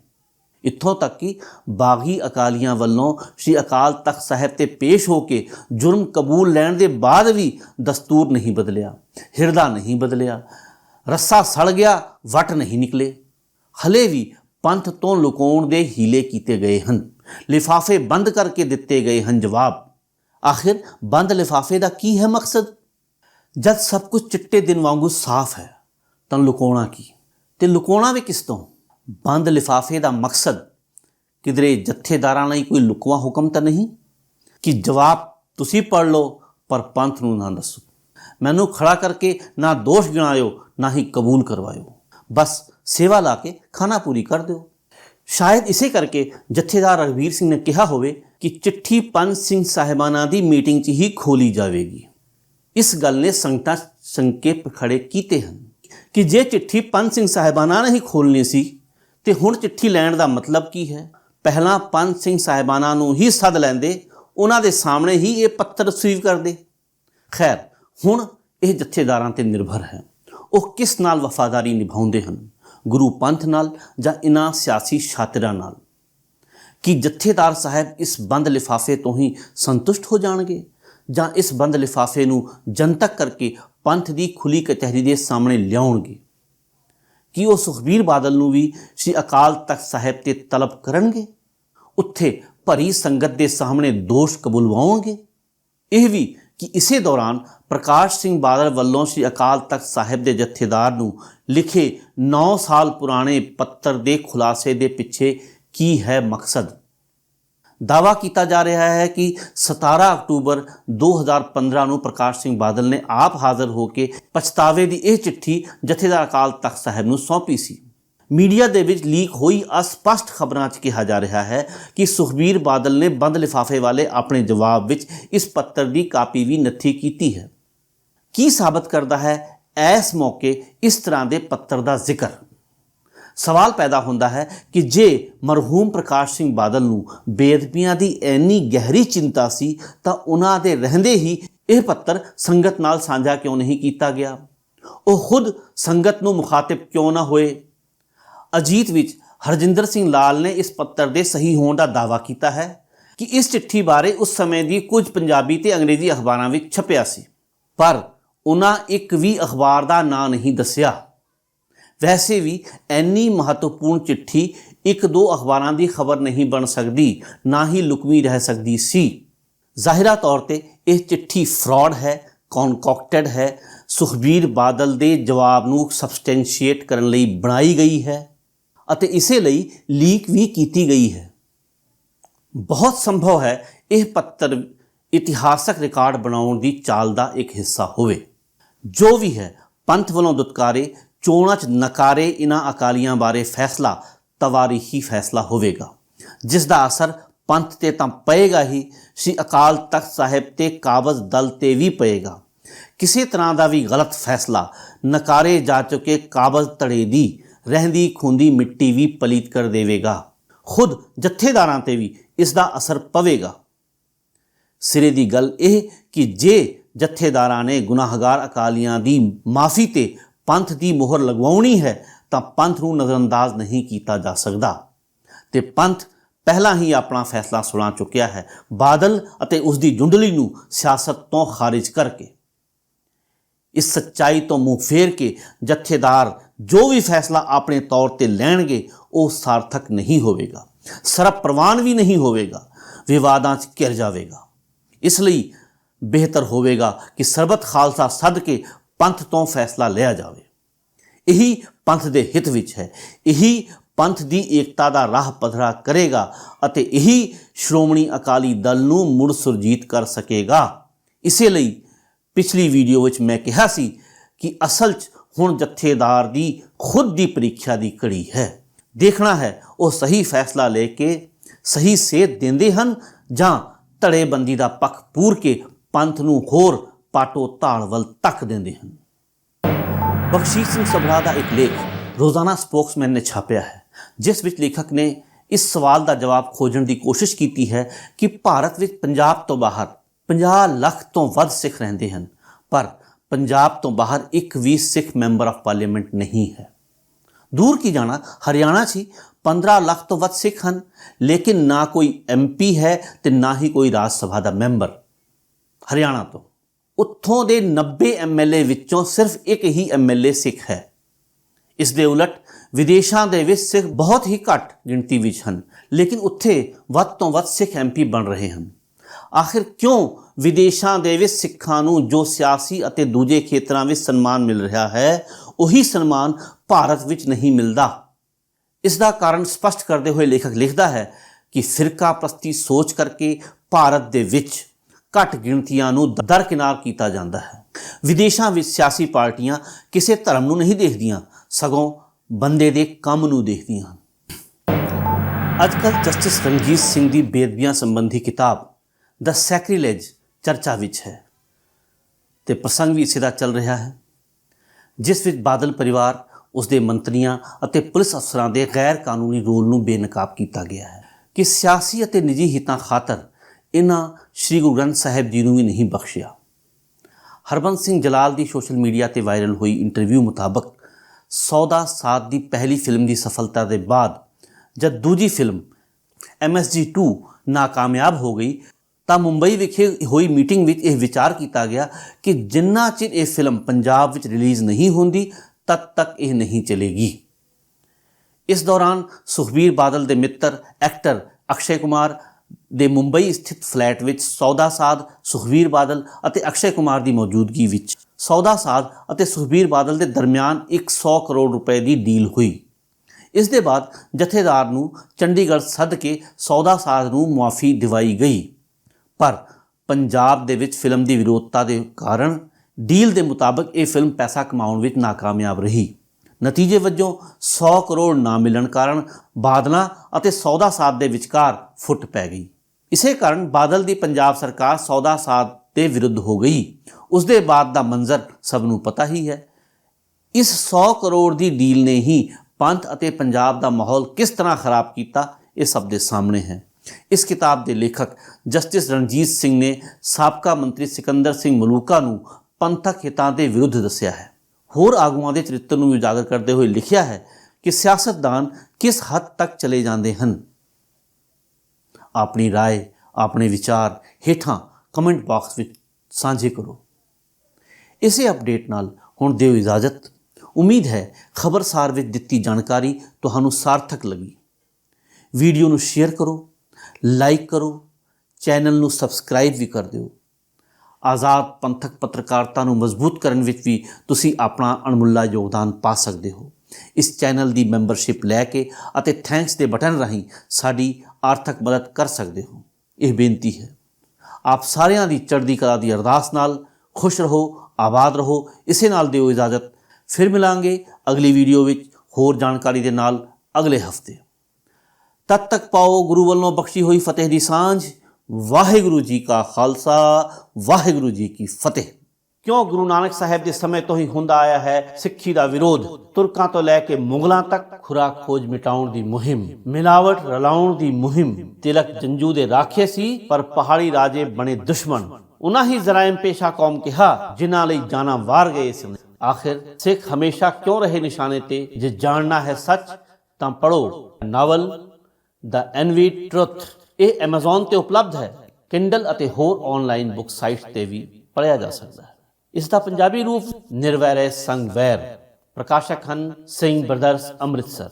ਇੱਥੋਂ ਤੱਕ ਕਿ ਬਾਗੀ ਅਕਾਲੀਆਂ ਵੱਲੋਂ ਸ੍ਰੀ ਅਕਾਲ ਤਖਤ ਸਾਹਿਬ ਤੇ ਪੇਸ਼ ਹੋ ਕੇ ਜੁਰਮ ਕਬੂਲ ਲੈਣ ਦੇ ਬਾਅਦ ਵੀ ਦਸਤੂਰ ਨਹੀਂ ਬਦਲਿਆ, ਹਿਰਦਾ ਨਹੀਂ ਬਦਲਿਆ, ਰੱਸਾ ਸੜ ਗਿਆ, ਵਟ ਨਹੀਂ ਨਿਕਲੇ। ਹਲੇ ਵੀ ਪੰਥ ਤੋਂ ਲੁਕਾਉਣ ਦੇ ਹੀਲੇ ਕੀਤੇ ਗਏ ਹਨ। ਲਿਫਾਫੇ ਬੰਦ ਕਰਕੇ ਦਿੱਤੇ ਗਏ ਹਨ ਜਵਾਬ। ਆਖਿਰ ਬੰਦ ਲਿਫਾਫੇ ਦਾ ਕੀ ਹੈ ਮਕਸਦ? ਜਦ ਸਭ ਕੁਝ ਚਿੱਟੇ ਦਿਨ ਵਾਂਗੂ ਸਾਫ਼ ਹੈ, ਤਾਂ ਲੁਕਾਉਣਾ ਕੀ? ਤੇ ਲੁਕਾਉਣਾ ਵੀ ਕਿਸ ਤੋਂ? ਬੰਦ ਲਿਫਾਫੇ ਦਾ ਮਕਸਦ ਕਿਧਰੇ ਜਥੇਦਾਰਾਂ ਲਈ ਕੋਈ ਲੁਕਵਾ ਹੁਕਮ ਤਾਂ ਨਹੀਂ? ਕਿ ਜਵਾਬ ਤੁਸੀਂ ਪੜ ਲਓ, ਪਰ ਪੰਥ ਨੂੰ ਨਾ ਦੱਸੋ। ਮੈਨੂੰ ਖੜਾ ਕਰਕੇ ਨਾ ਦੋਸ਼ ਗਿਣਾਇਓ ਨਾ ਹੀ ਕਬੂਲ ਕਰਵਾਇਓ। ਬਸ ਸੇਵਾ ਲਾ ਕੇ ਖਾਣਾ ਪੂਰੀ ਕਰ ਦਿਓ। ਸ਼ਾਇਦ ਇਸੇ ਕਰਕੇ ਜਥੇਦਾਰ ਰਘਵੀਰ ਸਿੰਘ ਨੇ ਕਿਹਾ ਹੋਵੇ ਕਿ ਚਿੱਠੀ ਪੰਜ ਸਿੰਘ ਸਾਹਿਬਾਨਾਂ ਦੀ ਮੀਟਿੰਗ 'ਚ ਹੀ ਖੋਲੀ ਜਾਵੇਗੀ। ਇਸ ਗੱਲ ਨੇ ਸੰਗਤਾਂ ਸੰਕੇਪ ਖੜੇ ਕੀਤੇ ਹਨ ਕਿ ਜੇ ਚਿੱਠੀ ਪੰਜ ਸਿੰਘ ਸਾਹਿਬਾਨਾਂ ਨੇ ਹੀ ਖੋਲਣੀ ਸੀ ਤੇ ਹੁਣ ਚਿੱਠੀ ਲੈਣ ਦਾ ਮਤਲਬ ਕੀ ਹੈ? ਪਹਿਲਾਂ ਪੰਜ ਸਿੰਘ ਸਾਹਿਬਾਨਾਂ ਨੂੰ ਹੀ ਸੱਦ ਲੈਂਦੇ, ਉਹਨਾਂ ਦੇ ਸਾਹਮਣੇ ਹੀ ਇਹ ਪੱਤਰ ਰਿਸੀਵ ਕਰਦੇ। ਖੈਰ, ਹੁਣ ਇਹ ਜਥੇਦਾਰਾਂ ਤੇ ਨਿਰਭਰ ਹੈ। ਉਹ ਕਿਸ ਨਾਲ ਵਫਾਦਾਰੀ ਨਿਭਾਉਂਦੇ ਹਨ? ਗੁਰੂ ਪੰਥ ਨਾਲ ਜਾਂ ਇਨ੍ਹਾਂ ਸਿਆਸੀ ਛਾਤਰਾਂ ਨਾਲ? ਕਿ ਜਥੇਦਾਰ ਸਾਹਿਬ ਇਸ ਬੰਦ ਲਿਫਾਫੇ ਤੋਂ ਹੀ ਸੰਤੁਸ਼ਟ ਹੋ ਜਾਣਗੇ? ਜਾਂ ਇਸ ਬੰਦ ਲਿਫਾਫੇ ਨੂੰ ਜਨਤਕ ਕਰਕੇ ਪੰਥ ਦੀ ਖੁੱਲੀ ਕਚਹਿਰੀ ਦੇ ਸਾਹਮਣੇ ਲਿਆਉਣਗੇ? ਕਿ ਉਹ ਸੁਖਬੀਰ ਬਾਦਲ ਨੂੰ ਵੀ ਸ੍ਰੀ ਅਕਾਲ ਤਖਤ ਸਾਹਿਬ ਤੇ ਤਲਬ ਕਰਨਗੇ? ਉੱਥੇ ਭਰੀ ਸੰਗਤ ਦੇ ਸਾਹਮਣੇ ਦੋਸ਼ ਕਬੂਲਵਾਉਣਗੇ ਇਹ ਵੀ ਕਿ ਇਸੇ ਦੌਰਾਨ ਪ੍ਰਕਾਸ਼ ਸਿੰਘ ਬਾਦਲ ਵੱਲੋਂ ਸ੍ਰੀ ਅਕਾਲ ਤਖਤ ਸਾਹਿਬ ਦੇ ਜਥੇਦਾਰ ਨੂੰ ਲਿਖੇ 9 ਸਾਲ ਪੁਰਾਣੇ ਪੱਤਰ ਦੇ ਖੁਲਾਸੇ ਦੇ ਪਿੱਛੇ ਕੀ ਹੈ ਮਕਸਦ? ਦਾਵਾ ਕੀਤਾ ਜਾ ਰਿਹਾ ਹੈ ਕਿ 17 ਅਕਤੂਬਰ 2015 ਨੂੰ ਪ੍ਰਕਾਸ਼ ਸਿੰਘ ਬਾਦਲ ਨੇ ਆਪ ਹਾਜ਼ਰ ਹੋ ਕੇ ਪਛਤਾਵੇ ਦੀ ਇਹ ਚਿੱਠੀ ਜਥੇਦਾਰ ਅਕਾਲ ਤਖਤ ਸਾਹਿਬ ਨੂੰ ਸੌਂਪੀ ਸੀ। ਮੀਡੀਆ ਦੇ ਵਿੱਚ ਲੀਕ ਹੋਈ ਅਸਪਸ਼ਟ ਖਬਰਾਂ 'ਚ ਕਿਹਾ ਜਾ ਰਿਹਾ ਹੈ ਕਿ ਸੁਖਬੀਰ ਬਾਦਲ ਨੇ ਬੰਦ ਲਿਫਾਫੇ ਵਾਲੇ ਆਪਣੇ ਜਵਾਬ ਵਿੱਚ ਇਸ ਪੱਤਰ ਦੀ ਕਾਪੀ ਵੀ ਨੱਥੀ ਕੀਤੀ ਹੈ। ਕੀ ਸਾਬਤ ਕਰਦਾ ਹੈ? ਇਸ ਮੌਕੇ ਇਸ ਤਰ੍ਹਾਂ ਦੇ ਪੱਤਰ ਦਾ ਜ਼ਿਕਰ। ਸਵਾਲ ਪੈਦਾ ਹੁੰਦਾ ਹੈ ਕਿ ਜੇ ਮਰਹੂਮ ਪ੍ਰਕਾਸ਼ ਸਿੰਘ ਬਾਦਲ ਨੂੰ ਬੇਅਦਬੀਆਂ ਦੀ ਇੰਨੀ ਗਹਿਰੀ ਚਿੰਤਾ ਸੀ, ਤਾਂ ਉਹਨਾਂ ਦੇ ਰਹਿੰਦੇ ਹੀ ਇਹ ਪੱਤਰ ਸੰਗਤ ਨਾਲ ਸਾਂਝਾ ਕਿਉਂ ਨਹੀਂ ਕੀਤਾ ਗਿਆ? ਉਹ ਖੁਦ ਸੰਗਤ ਨੂੰ ਮੁਖਾਤਿਬ ਕਿਉਂ ਨਾ ਹੋਏ? ਅਜੀਤ ਵਿੱਚ ਹਰਜਿੰਦਰ ਸਿੰਘ ਲਾਲ ਨੇ ਇਸ ਪੱਤਰ ਦੇ ਸਹੀ ਹੋਣ ਦਾ ਦਾਅਵਾ ਕੀਤਾ ਹੈ ਕਿ ਇਸ ਚਿੱਠੀ ਬਾਰੇ ਉਸ ਸਮੇਂ ਦੀ ਕੁਝ ਪੰਜਾਬੀ ਤੇ ਅੰਗਰੇਜ਼ੀ ਅਖਬਾਰਾਂ ਵਿੱਚ ਛਪਿਆ ਸੀ। ਪਰ ਉਹਨਾਂ ਇੱਕ ਵੀ ਅਖਬਾਰ ਦਾ ਨਾਂ ਨਹੀਂ ਦੱਸਿਆ। ਵੈਸੇ ਵੀ ਐਨੀ ਮਹੱਤਵਪੂਰਨ ਚਿੱਠੀ ਇੱਕ ਦੋ ਅਖਬਾਰਾਂ ਦੀ ਖਬਰ ਨਹੀਂ ਬਣ ਸਕਦੀ, ਨਾ ਹੀ ਲੁਕਵੀਂ ਰਹਿ ਸਕਦੀ ਸੀ। ਜ਼ਾਹਿਰਾ ਤੌਰ ਤੇ ਇਹ ਚਿੱਠੀ ਫਰਾਡ ਹੈ ਕਨਕੌਕਟਡ ਹੈ, ਸੁਖਬੀਰ ਬਾਦਲ ਦੇ ਜਵਾਬ ਨੂੰ ਸਬਸਟੈਂਸ਼ੀਏਟ ਕਰਨ ਲਈ ਬਣਾਈ ਗਈ ਹੈ ਅਤੇ ਇਸੇ ਲਈ ਲੀਕ ਵੀ ਕੀਤੀ ਗਈ ਹੈ। ਬਹੁਤ ਸੰਭਵ ਹੈ ਇਹ ਪੱਤਰ ਇਤਿਹਾਸਕ ਰਿਕਾਰਡ ਬਣਾਉਣ ਦੀ ਚਾਲ ਦਾ ਇੱਕ ਹਿੱਸਾ ਹੋਵੇ। ਜੋ ਵੀ ਹੈ, ਪੰਥ ਵੱਲੋਂ ਦੁਤਕਾਰੇ ਚੋਣਾਂ 'ਚ ਨਕਾਰੇ ਇਹਨਾਂ ਅਕਾਲੀਆਂ ਬਾਰੇ ਫੈਸਲਾ ਤਵਾਰੀਖੀ ਫੈਸਲਾ ਹੋਵੇਗਾ, ਜਿਸ ਦਾ ਅਸਰ ਪੰਥ ਤੇ ਤਾਂ ਪਏਗਾ ਹੀ, ਸ੍ਰੀ ਅਕਾਲ ਤਖਤ ਸਾਹਿਬ ਤੇ ਕਾਬਜ਼ ਦਲ ਤੇ ਵੀ ਪਏਗਾ। ਕਿਸੇ ਤਰ੍ਹਾਂ ਦਾ ਵੀ ਗਲਤ ਫੈਸਲਾ ਨਕਾਰੇ ਜਾ ਚੁੱਕੇ ਕਾਬਜ਼ ਧੜੇ ਦੀ ਰਹਿੰਦੀ ਖੁੰਦੀ ਮਿੱਟੀ ਵੀ ਪਲੀਤ ਕਰ ਦੇਵੇਗਾ। ਖੁਦ ਜਥੇਦਾਰਾਂ ਤੇ ਵੀ ਇਸ ਦਾ ਅਸਰ ਪਵੇਗਾ। ਸਿਰੇ ਦੀ ਗੱਲ ਇਹ ਕਿ ਜੇ ਜਥੇਦਾਰਾਂ ਨੇ ਗੁਨਾਹਗਾਰ ਅਕਾਲੀਆਂ ਦੀ ਮਾਫੀ ਤੇ ਪੰਥ ਦੀ ਮੋਹਰ ਲਗਵਾਉਣੀ ਹੈ, ਤਾਂ ਪੰਥ ਨੂੰ ਨਜ਼ਰਅੰਦਾਜ਼ ਨਹੀਂ ਕੀਤਾ ਜਾ ਸਕਦਾ। ਤੇ ਪੰਥ ਪਹਿਲਾਂ ਹੀ ਆਪਣਾ ਫੈਸਲਾ ਸੁਣਾ ਚੁੱਕਿਆ ਹੈ। ਬਾਦਲ ਅਤੇ ਉਸ ਦੀ ਜੁੰਡਲੀ ਨੂੰ ਸਿਆਸਤ ਤੋਂ ਖਾਰਿਜ ਕਰਕੇ। ਇਸ ਸੱਚਾਈ ਤੋਂ ਮੂੰਹ ਫੇਰ ਕੇ ਜਥੇਦਾਰ ਜੋ ਵੀ ਫੈਸਲਾ ਆਪਣੇ ਤੌਰ ਤੇ ਲੈਣਗੇ, ਉਹ ਸਾਰਥਕ ਨਹੀਂ ਹੋਵੇਗਾ। ਸਰਬ ਪ੍ਰਵਾਨ ਵੀ ਨਹੀਂ ਹੋਵੇਗਾ। ਵਿਵਾਦਾਂ 'ਚ ਘਿਰ ਜਾਵੇਗਾ। ਇਸ ਲਈ ਬਿਹਤਰ ਹੋਵੇਗਾ ਕਿ ਸਰਬਤ ਖਾਲਸਾ ਸੱਦ ਕੇ ਪੰਥ ਤੋਂ ਫੈਸਲਾ ਲਿਆ ਜਾਵੇ। ਇਹੀ ਪੰਥ ਦੇ ਹਿੱਤ ਵਿੱਚ ਹੈ। ਇਹੀ ਪੰਥ ਦੀ ਏਕਤਾ ਦਾ ਰਾਹ ਪੱਧਰਾ ਕਰੇਗਾ ਅਤੇ ਇਹੀ ਸ਼੍ਰੋਮਣੀ ਅਕਾਲੀ ਦਲ ਨੂੰ ਮੁੜ ਸੁਰਜੀਤ ਕਰ ਸਕੇਗਾ। ਇਸੇ ਲਈ ਪਿਛਲੀ ਵੀਡੀਓ ਵਿੱਚ ਮੈਂ ਕਿਹਾ ਸੀ ਕਿ ਅਸਲ 'ਚ ਹੁਣ ਜਥੇਦਾਰ ਦੀ ਖੁਦ ਦੀ ਪ੍ਰੀਖਿਆ ਦੀ ਘੜੀ ਹੈ। ਦੇਖਣਾ ਹੈ ਉਹ ਸਹੀ ਫੈਸਲਾ ਲੈ ਕੇ ਸਹੀ ਸੇਧ ਦਿੰਦੇ ਹਨ ਜਾਂ ਧੜੇਬੰਦੀ ਦਾ ਪੱਖ ਪੂਰ ਕੇ ਪੰਥ ਨੂੰ ਹੋਰ ਪਾਟੋ ਧਾਲ ਵੱਲ ਤੱਕ ਦਿੰਦੇ ਹਨ। ਬਖਸ਼ੀਸ਼ ਸਿੰਘ ਸਭਰਾ ਦਾ ਇੱਕ ਲੇਖ ਰੋਜ਼ਾਨਾ ਸਪੋਕਸਮੈਨ ਨੇ ਛਾਪਿਆ ਹੈ, ਜਿਸ ਵਿੱਚ ਲੇਖਕ ਨੇ ਇਸ ਸਵਾਲ ਦਾ ਜਵਾਬ ਖੋਜਣ ਦੀ ਕੋਸ਼ਿਸ਼ ਕੀਤੀ ਹੈ ਕਿ ਭਾਰਤ ਵਿੱਚ ਪੰਜਾਬ ਤੋਂ ਬਾਹਰ 50 ਲੱਖ ਤੋਂ ਵੱਧ ਸਿੱਖ ਰਹਿੰਦੇ ਹਨ, ਪਰ ਪੰਜਾਬ ਤੋਂ ਬਾਹਰ ਇੱਕ ਵੀ ਸਿੱਖ ਮੈਂਬਰ ਆਫ ਪਾਰਲੀਮੈਂਟ ਨਹੀਂ ਹੈ। ਦੂਰ ਕੀ ਜਾਣਾ, ਹਰਿਆਣਾ 'ਚ ਹੀ 15 ਲੱਖ ਤੋਂ ਵੱਧ ਸਿੱਖ ਹਨ, ਲੇਕਿਨ ਨਾ ਕੋਈ ਐਮਪੀ ਹੈ ਤੇ ਨਾ ਹੀ ਕੋਈ ਰਾਜ ਸਭਾ ਦਾ ਮੈਂਬਰ। ਹਰਿਆਣਾ ਤੋਂ। ਉੱਥੋਂ ਦੇ 90 ਐਮਐਲਏ ਵਿੱਚੋਂ ਸਿਰਫ ਇੱਕ ਹੀ ਐਮਐਲਏ ਸਿੱਖ ਹੈ। ਇਸ ਦੇ ਉਲਟ ਵਿਦੇਸ਼ਾਂ ਦੇ ਵਿੱਚ ਸਿੱਖ ਬਹੁਤ ਹੀ ਘੱਟ ਗਿਣਤੀ ਵਿੱਚ ਹਨ, ਲੇਕਿਨ ਉੱਥੇ ਵੱਧ ਤੋਂ ਵੱਧ ਸਿੱਖ ਐਮਪੀ ਬਣ ਰਹੇ ਹਨ। ਆਖਿਰ ਕਿਉਂ ਵਿਦੇਸ਼ਾਂ ਦੇ ਵਿੱਚ ਸਿੱਖਾਂ ਨੂੰ ਜੋ ਸਿਆਸੀ ਅਤੇ ਦੂਜੇ ਖੇਤਰਾਂ ਵਿੱਚ ਸਨਮਾਨ ਮਿਲ ਰਿਹਾ ਹੈ, ਉਹੀ ਸਨਮਾਨ ਭਾਰਤ ਵਿੱਚ ਨਹੀਂ ਮਿਲਦਾ? ਇਸ ਦਾ ਕਾਰਨ ਸਪਸ਼ਟ ਕਰਦੇ ਹੋਏ ਲੇਖਕ ਲਿਖਦਾ ਹੈ ਕਿ ਫਿਰਕਾ ਪ੍ਰਸਤੀ ਸੋਚ ਕਰਕੇ ਭਾਰਤ ਦੇ ਵਿੱਚ ਘੱਟ ਗਿਣਤੀਆਂ ਨੂੰ ਦਰਕਿਨਾਰ ਕੀਤਾ ਜਾਂਦਾ ਹੈ। ਵਿਦੇਸ਼ਾਂ ਵਿੱਚ ਸਿਆਸੀ ਪਾਰਟੀਆਂ ਕਿਸੇ ਧਰਮ ਨੂੰ ਨਹੀਂ ਦੇਖਦੀਆਂ, ਸਗੋਂ ਬੰਦੇ ਦੇ ਕੰਮ ਨੂੰ ਦੇਖਦੀਆਂ ਹਨ। ਅੱਜਕੱਲ ਜਸਟਿਸ ਰਣਜੀਤ ਸਿੰਘ ਦੀ ਬੇਦਬੀਆਂ ਸੰਬੰਧੀ ਕਿਤਾਬ ਦ ਸੈਕਰੀਲੇਜ ਚਰਚਾ ਵਿੱਚ ਹੈ ਤੇ ਪ੍ਰਸੰਗ ਵੀ ਇਸੇ ਦਾ ਚੱਲ ਰਿਹਾ ਹੈ, ਜਿਸ ਵਿੱਚ ਬਾਦਲ ਪਰਿਵਾਰ ਉਸ ਦੇ ਮੰਤਰੀਆਂ ਅਤੇ ਪੁਲਿਸ ਅਫਸਰਾਂ ਦੇ ਗੈਰ ਕਾਨੂੰਨੀ ਰੋਲ ਨੂੰ ਬੇਨਕਾਬ ਕੀਤਾ ਗਿਆ ਹੈ ਕਿ ਸਿਆਸੀ ਅਤੇ ਨਿੱਜੀ ਹਿੱਤਾਂ ਖਾਤਰ ਇਹਨਾਂ ਸ੍ਰੀ ਗੁਰੂ ਗ੍ਰੰਥ ਸਾਹਿਬ ਜੀ ਨੂੰ ਵੀ ਨਹੀਂ ਬਖਸ਼ਿਆ। ਹਰਬੰਸ ਸਿੰਘ ਜਲਾਲ ਦੀ ਸੋਸ਼ਲ ਮੀਡੀਆ ਤੇ ਵਾਇਰਲ ਹੋਈ ਇੰਟਰਵਿਊ ਮੁਤਾਬਕ ਸੌਦਾ ਸਾਧ ਦੀ ਪਹਿਲੀ ਫਿਲਮ ਦੀ ਸਫਲਤਾ ਦੇ ਬਾਅਦ ਜਦ ਦੂਜੀ ਫਿਲਮ MSG2 ਨਾਕਾਮਯਾਬ ਹੋ ਗਈ, ਤਾਂ ਮੁੰਬਈ ਵਿਖੇ ਹੋਈ ਮੀਟਿੰਗ ਵਿੱਚ ਇਹ ਵਿਚਾਰ ਕੀਤਾ ਗਿਆ ਕਿ ਜਿੰਨਾ ਚਿਰ ਇਹ ਫਿਲਮ ਪੰਜਾਬ ਵਿੱਚ ਰਿਲੀਜ਼ ਨਹੀਂ ਹੁੰਦੀ, ਤਦ ਤੱਕ ਇਹ ਨਹੀਂ ਚਲੇਗੀ। ਇਸ ਦੌਰਾਨ ਸੁਖਬੀਰ ਬਾਦਲ ਦੇ ਮਿੱਤਰ, ਐਕਟਰ ਅਕਸ਼ੇ ਕੁਮਾਰ ਦੇ ਮੁੰਬਈ ਸਥਿਤ ਫਲੈਟ ਵਿੱਚ ਸੌਦਾ ਸਾਧ ਸੁਖਬੀਰ ਬਾਦਲ ਅਤੇ ਅਕਸ਼ੇ ਕੁਮਾਰ ਦੀ ਮੌਜੂਦਗੀ ਵਿੱਚ ਸੌਦਾ ਸਾਧ ਅਤੇ ਸੁਖਬੀਰ ਬਾਦਲ ਦੇ ਦਰਮਿਆਨ 100 ਕਰੋੜ ਰੁਪਏ ਦੀ ਡੀਲ ਹੋਈ। ਇਸ ਦੇ ਬਾਅਦ ਜਥੇਦਾਰ ਨੂੰ ਚੰਡੀਗੜ੍ਹ ਸੱਦ ਕੇ ਸੌਦਾ ਸਾਧ ਨੂੰ ਮੁਆਫੀ ਦਿਵਾਈ ਗਈ। ਪਰ ਪੰਜਾਬ ਦੇ ਵਿੱਚ ਫਿਲਮ ਦੀ ਵਿਰੋਧਤਾ ਦੇ ਕਾਰਨ ਡੀਲ ਦੇ ਮੁਤਾਬਕ ਇਹ ਫਿਲਮ ਪੈਸਾ ਕਮਾਉਣ ਵਿੱਚ ਨਾਕਾਮਯਾਬ ਰਹੀ। ਨਤੀਜੇ ਵਜੋਂ 100 ਕਰੋੜ ਨਾ ਮਿਲਣ ਕਾਰਨ ਬਾਦਲਾਂ ਅਤੇ ਸੌਦਾ ਸਾਧ ਦੇ ਵਿਚਕਾਰ ਫੁੱਟ ਪੈ ਗਈ। ਇਸੇ ਕਾਰਨ ਬਾਦਲ ਦੀ ਪੰਜਾਬ ਸਰਕਾਰ ਸੌਦਾ ਸਾਧ ਦੇ ਵਿਰੁੱਧ ਹੋ ਗਈ। ਉਸ ਦੇ ਬਾਅਦ ਦਾ ਮੰਜ਼ਰ ਸਭ ਨੂੰ ਪਤਾ ਹੀ ਹੈ। ਇਸ 100 ਕਰੋੜ ਦੀ ਡੀਲ ਨੇ ਹੀ ਪੰਥ ਅਤੇ ਪੰਜਾਬ ਦਾ ਮਾਹੌਲ ਕਿਸ ਤਰ੍ਹਾਂ ਖਰਾਬ ਕੀਤਾ, ਇਹ ਸਭ ਦੇ ਸਾਹਮਣੇ ਹੈ। ਇਸ ਕਿਤਾਬ ਦੇ ਲੇਖਕ ਜਸਟਿਸ ਰਣਜੀਤ ਸਿੰਘ ਨੇ ਸਾਬਕਾ ਮੰਤਰੀ ਸਿਕੰਦਰ ਸਿੰਘ ਮਲੂਕਾ ਨੂੰ ਪੰਥਕ ਹਿੱਤਾਂ ਦੇ ਵਿਰੁੱਧ ਦੱਸਿਆ ਹੈ। ਹੋਰ ਆਗੂਆਂ ਦੇ ਚਰਿੱਤਰ ਨੂੰ ਵੀ ਉਜਾਗਰ ਕਰਦੇ ਹੋਏ ਲਿਖਿਆ ਹੈ ਕਿ ਸਿਆਸਤਦਾਨ ਕਿਸ ਹੱਦ ਤੱਕ ਚਲੇ ਜਾਂਦੇ ਹਨ ਆਪਣੀ رائے ਆਪਣੇ ਵਿਚਾਰ ਹੇਠਾਂ ਕਮੈਂਟ ਬਾਕਸ ਵਿੱਚ ਸਾਂਝੇ ਕਰੋ ਇਸੇ ਅਪਡੇਟ ਨਾਲ ਹੁਣ ਦਿਓ ਇਜਾਜ਼ਤ ਉਮੀਦ ਹੈ ਖਬਰਸਾਰ ਵਿੱਚ ਦਿੱਤੀ ਜਾਣਕਾਰੀ ਤੁਹਾਨੂੰ ਸਾਰਥਕ ਲੱਗੀ ਵੀਡੀਓ ਨੂੰ ਸ਼ੇਅਰ ਕਰੋ ਲਾਈਕ ਕਰੋ ਚੈਨਲ ਨੂੰ ਸਬਸਕ੍ਰਾਈਬ ਵੀ ਕਰ ਦਿਓ ਆਜ਼ਾਦ ਪੰਥਕ ਪੱਤਰਕਾਰਤਾ ਨੂੰ ਮਜ਼ਬੂਤ ਕਰਨ ਵਿੱਚ ਵੀ ਤੁਸੀਂ ਆਪਣਾ ਅਣਮੁੱਲਾ ਯੋਗਦਾਨ ਪਾ ਸਕਦੇ ਹੋ। ਇਸ ਚੈਨਲ ਦੀ ਮੈਂਬਰਸ਼ਿਪ ਲੈ ਕੇ ਅਤੇ ਥੈਂਕਸ ਦੇ ਬਟਨ ਰਾਹੀਂ ਸਾਡੀ ਆਰਥਿਕ ਮਦਦ ਕਰ ਸਕਦੇ ਹੋ। ਇਹ ਬੇਨਤੀ ਹੈ। ਆਪ ਸਾਰਿਆਂ ਦੀ ਚੜ੍ਹਦੀ ਕਲਾ ਦੀ ਅਰਦਾਸ ਨਾਲ ਖੁਸ਼ ਰਹੋ, ਆਬਾਦ ਰਹੋ। ਇਸੇ ਨਾਲ ਦਿਓ ਇਜਾਜ਼ਤ। ਫਿਰ ਮਿਲਾਂਗੇ ਅਗਲੀ ਵੀਡੀਓ ਵਿੱਚ ਹੋਰ ਜਾਣਕਾਰੀ ਦੇ ਨਾਲ ਅਗਲੇ ਹਫ਼ਤੇ। ਤਦ ਤੱਕ ਪਾਓ, ਗੁਰੂ ਵੱਲੋਂ ਬਖਸ਼ੀ ਹੋਈ ਫਤਿਹ ਦੀ ਸਾਂਝ। ਵਾਹਿਗੁਰੂ ਜੀ ਕਾ ਖਾਲਸਾ, ਵਾਹਿਗੁਰੂ ਜੀ ਕੀ ਫਤਿਹ। ਕਿਉਂ ਗੁਰੂ ਨਾਨਕ ਸਾਹਿਬ ਦੇ ਸਮੇਂ ਤੋਂ ਹੀ ਹੁੰਦਾ ਆਇਆ ਹੈ ਸਿੱਖੀ ਦਾ ਵਿਰੋਧ? ਤੁਰਕਾਂ ਤੋਂ ਲੈ ਕੇ ਮੁਗਲਾਂ ਤੱਕ ਖੁਰਾਕ ਖੋਜ ਮਿਟਾਉਣ ਦੀ ਮੁਹਿੰਮ, ਮਿਲਾਵਟ ਰਲਾਉਣ ਦੀ ਮੁਹਿੰਮ, ਤਿਲਕ ਜੰਜੂ ਦੇ ਰਾਖੇ ਸੀ, ਪਰ ਪਹਾੜੀ ਰਾਜੇ ਬਣੇ ਦੁਸ਼ਮਣ। ਉਹਨਾਂ ਹੀ ਜ਼ਰਾਇਮ ਪੇਸ਼ਾ ਕੌਮ ਕਿਹਾ, ਜਿਨ੍ਹਾਂ ਲਈ ਜਾਨਾਂ ਵਾਰ ਗਏ ਸਨ। ਆਖਿਰ ਸਿੱਖ ਹਮੇਸ਼ਾ ਕਿਉਂ ਰਹੇ ਨਿਸ਼ਾਨੇ ਤੇ? ਜੇ ਜਾਣਨਾ ਹੈ ਸੱਚ, ਤਾਂ ਪੜੋ ਨਾਵਲ, ਦ ਐਨਵੀ ਟਰੁੱਥ। ਇਹ Amazon ਤੇ ਉਪਲਬਧ ਹੈ। Kindle ਅਤੇ ਹੋਰ ਆਨਲਾਈਨ ਬੁੱਕ ਸਾਈਟਸ ਤੇ ਵੀ ਪੜ੍ਹਿਆ ਜਾ ਸਕਦਾ ਹੈ। ਇਸ ਦਾ ਪੰਜਾਬੀ ਰੂਪ ਨਿਰਵੈਰੇ ਸੰਗ ਵੈਰ ਪ੍ਰਕਾਸ਼ਕ ਹਨ ਸਿੰਘ ਬ੍ਰਦਰਸ ਅੰਮ੍ਰਿਤਸਰ।